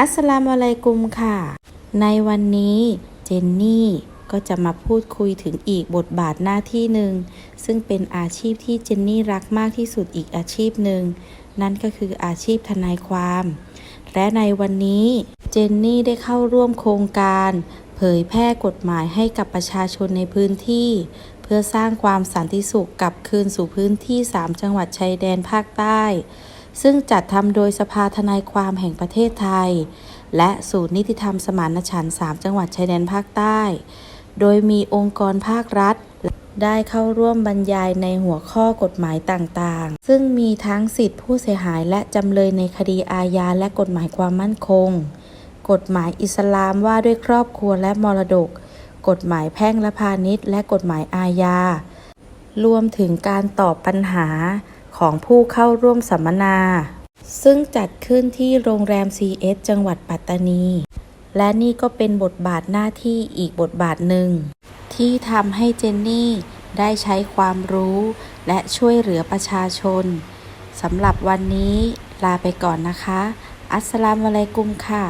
อัสลามอะลัยกุมค่ะ ในวันนี้เจนนี่ก็จะมาพูดคุยถึงอีกบทบาทหน้าที่หนึ่ง ซึ่งเป็นอาชีพที่เจนนี่รักมากที่สุดอีกอาชีพหนึ่ง นั่นก็คืออาชีพทนายความ และในวันนี้เจนนี่ได้เข้าร่วมโครงการ เผยแพร่กฎหมายให้กับประชาชนในพื้นที่ เพื่อสร้างความสันติสุขกลับคืนสู่พื้นที่ 3 จังหวัดชายแดนภาคใต้ ซึ่งจัดทำโดยสภาทนายความแห่งประเทศไทย และศูนย์นิติธรรมสมานฉันท์3จังหวัดชายแดนภาคใต้ โดยมีองค์กรภาครัฐ ได้เข้าร่วมบรรยายในหัวข้อกฎหมายต่างๆ ซึ่งมีทั้งสิทธิผู้เสียหายและจำเลยในคดีอาญาและกฎหมายความมั่นคง กฎหมายอิสลามว่าด้วยครอบครัวและมรดก กฎหมายแพ่งและพาณิชย์ และกฎหมายอาญารวมถึงการตอบปัญหา ของผู้เข้าร่วมสัมมนา ซึ่งจัดขึ้นที่โรงแรม CS จังหวัดปัตตานี และนี่ก็เป็นบทบาทหน้าที่อีกบทบาทหนึ่ง ที่ทำให้เจนนี่ได้ใช้ความรู้และช่วยเหลือประชาชนสำหรับวันนี้ลาไปก่อนนะคะ อัสสลามุอะลัยกุมค่ะ